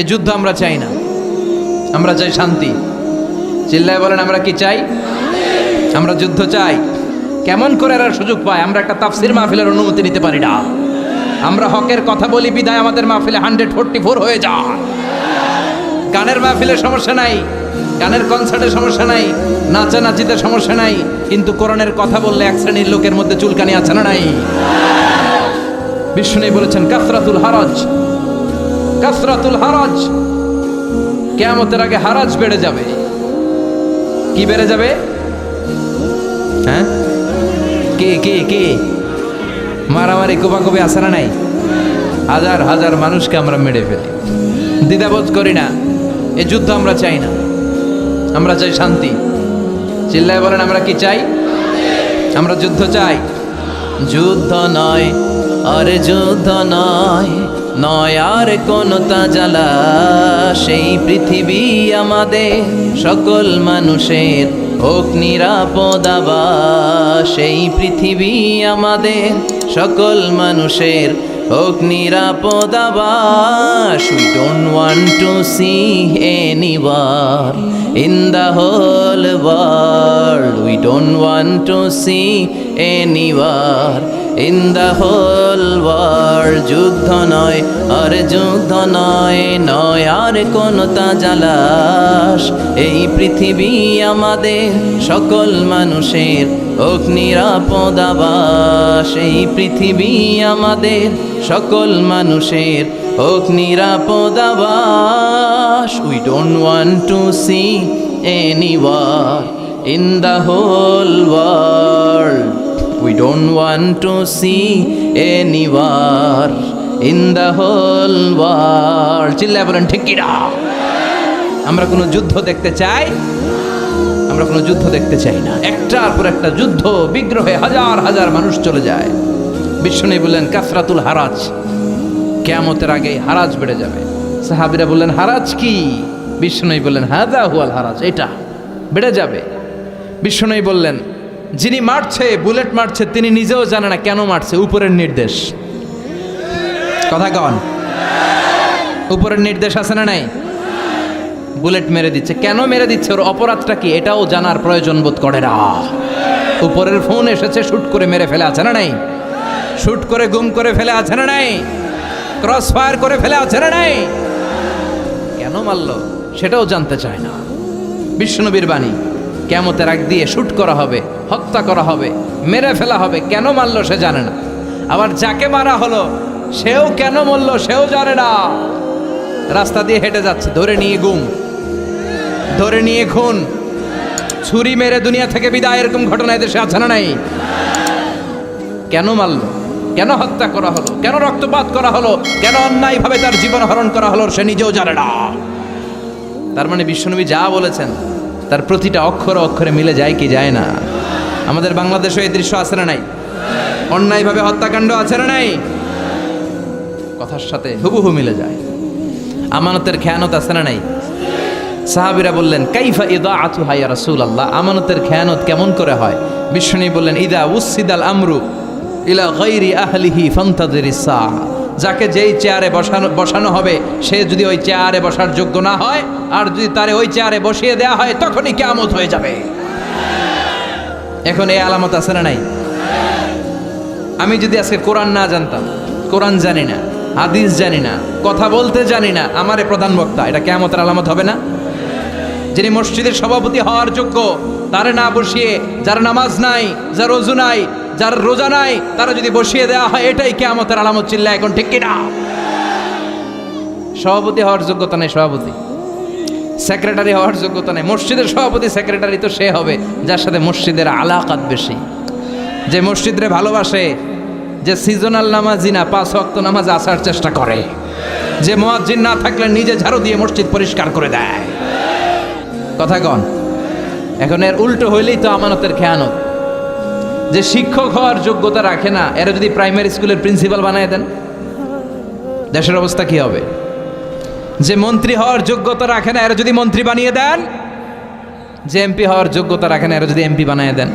এই যুদ্ধ আমরা চাই না। আমরা চাই শান্তি। চিল্লায় বলেন, আমরা কি চাই? আমরা যুদ্ধ চাই। কেমন করে এরা সুযোগ পায়, আমরা একটা তাফসির মাহফিলের অনুমতি নিতে পারি না। আমরা হকের কথা বলি, বিদায় আমাদের মাহফিলে হান্ড্রেড ফোরটি ফোর হয়ে যায়। গানের মাহফিলে সমস্যা নাই, গানের কনসার্টে সমস্যা নাই, নাচানাচিতে সমস্যা নাই, কিন্তু কোরআনের কথা বললে এক শ্রেণির লোকের মধ্যে চুলকানি আছে না নাই? বিষ্ণু বলেছেন কাসরাতুল হারাজ। কাসরাতুল হারাজ। কেয়ামতের আগে হারাজ বেড়ে যাবে। কি বেড়ে যাবে? হ্যাঁ? কে কে কে? মারামারি, কোপাকুপি আছে না নাই? হাজার হাজার মানুষকে আমরা মেরে ফেলি। দ্বিধাবোধ করি না। এ যুদ্ধ আমরা চাই না। আমরা চাই শান্তি। চিল্লায় বলেন, আমরা কি চাই? আমরা যুদ্ধ চাই। যুদ্ধ নয়, আরে যুদ্ধ নয়। নয় আর কোন জ্বালা সেই পৃথিবী আমাদের সকল মানুষের হোক নিরাপদ সেই পৃথিবী আমাদের সকল মানুষের হোক নিরাপদ we don't want to see any war in the whole world we don't want to see any war in the whole world যুদ্ধ নয় আর যুদ্ধ নয় নয় আর কোন জালাস এই পৃথিবী আমাদের সকল মানুষের হোক নিরাপদ আবাস। এই পৃথিবী আমাদের সকল মানুষের হোক নিরাপদ আবাস। We don't want to see any war in the whole We don't want to see anywhere in the whole world. চিল্লায় বলেন ঠিক কিনা আমরা কোনো যুদ্ধ দেখতে চাই, আমরা কোনো যুদ্ধ দেখতে চাই না। একটার পর একটা যুদ্ধ বিগ্রহে হাজার হাজার মানুষ চলে যায়। বিষ্ণু বললেন, কাসরাতুল হারাজ, কেয়ামতের আগে হারাজ বেড়ে যাবে। সাহাবিরা বললেন, হারাজ কি? বিষ্ণু বললেন হাদা হুয়াল হারাজ, এটা বেড়ে যাবে। বিষ্ণু বললেন যিনি মারছে, বুলেট মারছে, তিনি নিজেও জানে না কেন মারছে। উপরের নির্দেশ। কথা কন। উপরের নির্দেশ আছে না নাই? বুলেট মেরে দিচ্ছে। কেন মেরে দিচ্ছে? ওর অপরাধটা কি? এটাও জানার প্রয়োজন বোধ করে না। উপরের ফোন এসেছে শ্যুট করে মেরে ফেলে আছে না নাই? শুট করে গুম করে ফেলে আছে না নাই? ক্রস ফায়ার করে ফেলে আছে না নাই? কেন মারলো? সেটাও জানতে চায় না। বিষ্ণুবীর বাণী, কেমতের আগ দিয়ে শুট করা হবে। হত্যা করা হবে, মেরে ফেলা হবে, কেন মারল সে জানে না। আবার যাকে মারা হলো, সেও কেন মরলো সেও জানে না। রাস্তা দিয়ে হেঁটে যাচ্ছে, ধরে নিয়ে গুম, ধরে নিয়ে খুন। ছুরি মেরে দুনিয়া থেকে বিদায়, এরকম ঘটনা এদেশে আছে না নাই? কেন মারল? কেন হত্যা করা হলো? কেন রক্তপাত করা হলো? কেন অন্যায়ভাবে তার জীবন হরণ করা হলো, সে নিজেও জানে না। তার মানে বিশ্বনবী যা বলেছেন, তার প্রতিটা অক্ষরে অক্ষরে মিলে যায় কি যায় না? আমাদের বাংলাদেশে এই দৃশ্য আছে না নাই? অন্যায়ভাবে হত্যাকাণ্ড আছে না নাই? কথার সাথে হুবহু মিলে যায়। আমানতের খেয়ানত আছে না নাই? সাহাবিরা বললেন, কাইফা ইদা আতু হাইয়া রাসুল আল্লাহ আমানতের খেয়ানত কেমন করে হয়? বিশ্বনী বললেন, ইদা উসিদাল আমরু ইলা গৈরি আহলিহি ফন্তাদের যাকে যেই চেয়ারে বসানো বসানো হবে, সে যদি ওই চেয়ারে বসার যোগ্য না হয়, আর যদি তারে ওই চেয়ারে বসিয়ে দেয়া হয়, তখনই কেয়ামত হয়ে যাবে। এখন এই আলামত আছে না নাই? আমি যদি আজকে কোরআন না জানতাম, কোরআন জানি না, হাদিস জানি না, কথা বলতে জানি না, আমারে প্রধান বক্তা, এটা কেয়ামতের আলামত হবে না? যিনি মসজিদের সভাপতি হওয়ার যোগ্য, তারে না বসিয়ে যার নামাজ নাই, যার রোজু নাই, যার রোজা নাই, তারা যদি বসিয়ে দেওয়া হয়, এটাই কেয়ামতের আলামত চিল্লা এখন ঠিক কিনা? সভাপতি হওয়ার যোগ্যতা নেই সভাপতি। সেক্রেটারি হওয়ার যোগ্যতা নেই। মসজিদের সভাপতি সেক্রেটারি তো সে হবে, যার সাথে মসজিদের আলাকাত বেশি। যে মসজিদরে ভালোবাসে, যে সিজনাল নামাজি না পাঁচ ওয়াক্ত নামাজ আসার চেষ্টা করে। যে মোয়াজ্জিন না থাকলে নিজে ঝাড়ু দিয়ে মসজিদ পরিষ্কার করে দেয়। কথা কন, এখন এর উল্টো হইলেই তো আমানতের খেয়ানত। যে শিক্ষক হওয়ার যোগ্যতা রাখে না, এরা যদি প্রাইমারি স্কুলের প্রিন্সিপাল বানায় দেন, দেশের অবস্থা কি হবে? যে মন্ত্রী হওয়ার যোগ্যতা রাখে না, এরা যদি মন্ত্রী বানিয়ে দেন, যে এমপি হওয়ার যোগ্যতা রাখে না, এরা যদি এমপি বানিয়ে দেন।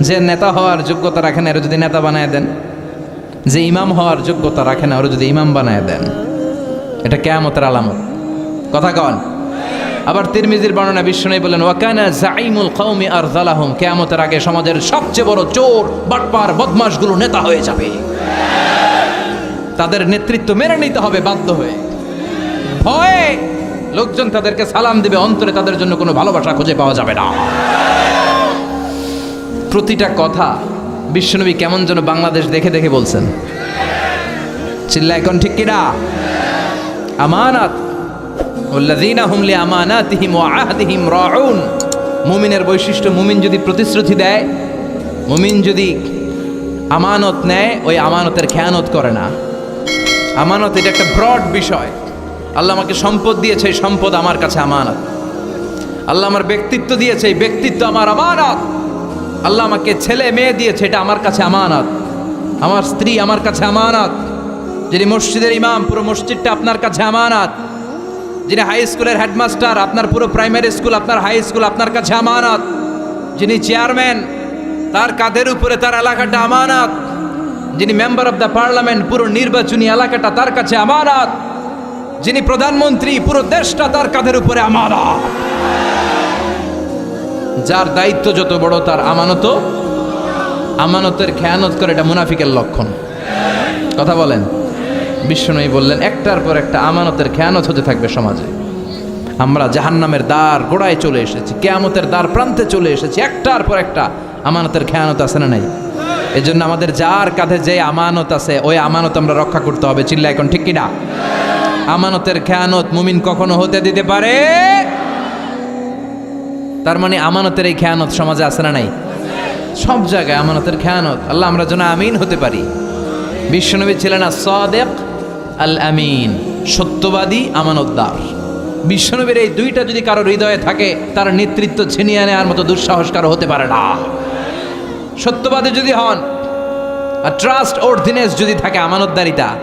যে নেতা হওয়ার যোগ্যতা রাখে না, এরা যদি নেতা বানিয়ে দেন। যে ইমাম হওয়ার যোগ্যতা রাখে না, ওরা যদি ইমাম বানায় দেন। এটা কেয়ামতের আলামত। কথা কন। আবার তিরমিজির বর্ণনা বিষ্ণু বলেন, ওয়াকানা জাইমুল কওমি আর জালাহুম কেয়ামতের আগে সমাজের সবচেয়ে বড় চোর, বাটপার, বদমাশগুলো নেতা হয়ে যাবে। তাদের নেতৃত্ব মেনে নিতে হবে, বাধ্য হয়ে। ভয়ে লোকজন তাদেরকে সালাম দিবে, অন্তরে তাদের জন্য কোনো ভালোবাসা খুঁজে পাওয়া যাবে না। প্রতিটা কথা বিশ্বনবী কেমন যেন বাংলাদেশ দেখে দেখে বলছেন। চিল্লা এখন ঠিক কিনা? আমানাত ওল্লাযীনা হুম লিআমানাতিহিম ওয়া আহদিহিম রাউন। মুমিনের বৈশিষ্ট্য, মুমিন যদি প্রতিশ্রুতি দেয়, মুমিন যদি আমানত নেয়, ওই আমানতের খেয়ানত করে না। আমানত এটা একটা ব্রড বিষয়। আল্লাহ আমাকে সম্পদ দিয়েছে, এই সম্পদ আমার কাছে আমানত। আল্লাহ আমার ব্যক্তিত্ব দিয়েছে, এই ব্যক্তিত্ব আমার আমানত। আল্লাহ আমাকে ছেলে মেয়ে দিয়েছে, এটা আমার কাছে আমানত। আমার স্ত্রী আমার কাছে আমানত। যিনি মসজিদের ইমাম, পুরো মসজিদটা আপনার কাছে আমানত। যিনি হাই স্কুলের হেডমাস্টার, আপনার পুরো প্রাইমারি স্কুল, আপনার হাই স্কুল আপনার কাছে আমানত। যিনি চেয়ারম্যান, তার কাঁধের উপরে তার এলাকাটা আমানত। যিনি মেম্বার অফ দ্য পার্লামেন্ট, পুরো নির্বাচনী এলাকাটা তার কাছে আমানত। যিনি প্রধানমন্ত্রী, পুরো দেশটা তার কাঁধের উপরে আমানত। যার দায়িত্ব যত বড়, তার আমানত আমানতের খেয়ানত করে এটা মুনাফিকের লক্ষণ। কথা বলেন। বিশ্বনয়ী বললেন, একটার পর একটা আমানতের খেয়ানত হতে থাকবে সমাজে। আমরা জাহান্নামের দ্বার গোড়ায় চলে এসেছি, কেয়ামতের দ্বার প্রান্তে চলে এসেছি, একটার পর একটা আমানতের খেয়ানত আছে না নাই? এজন্য আমাদের যার কাঁধে যে আমানত আছে, ওই আমানত আমরা রক্ষা করতে হবে। চিল্লা এখন ঠিক কিনা? আমানতের খেয়ানত মুমিন কখনো হতে দিতে পারে? তার মানে আমানতের এই খেয়ানত সমাজে আছে না নাই? সব জায়গায় আমানতের খেয়ানত। আল্লাহ আমরা যেন আমিন হতে পারি। বিশ্বনবী ছিলেন সাদেক আল আমিন সত্যবাদী আমানতদার। বিশ্বনবীর এই দুইটা যদি কারও হৃদয়ে থাকে, তার নেতৃত্ব ছিনিয়ে নেওয়ার মতো দুঃসাহস কারও হতে পারে না। সত্যবাদী যদি হন, আর ট্রাস্ট অর্ডিনেন্স যদি থাকে আমানতদারিতা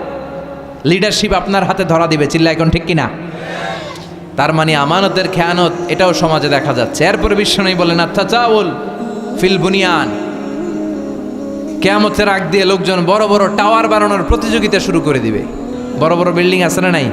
লিডারশিপ আপনার হাতে ধরা দিবে চিল্লা এখন ঠিক কিনা? তার মানে আমানতের খেয়ানত, এটাও সমাজে দেখা যাচ্ছে। এরপরে বিশ্বনবী বলেন আচ্ছা চাউল ফিল বুনিয়ান। কেয়ামতের আগ দিয়ে লোকজন বড় বড় টাওয়ার বানানোর প্রতিযোগিতা শুরু করে দিবে। বড় বড় বিল্ডিং আছে না নাই?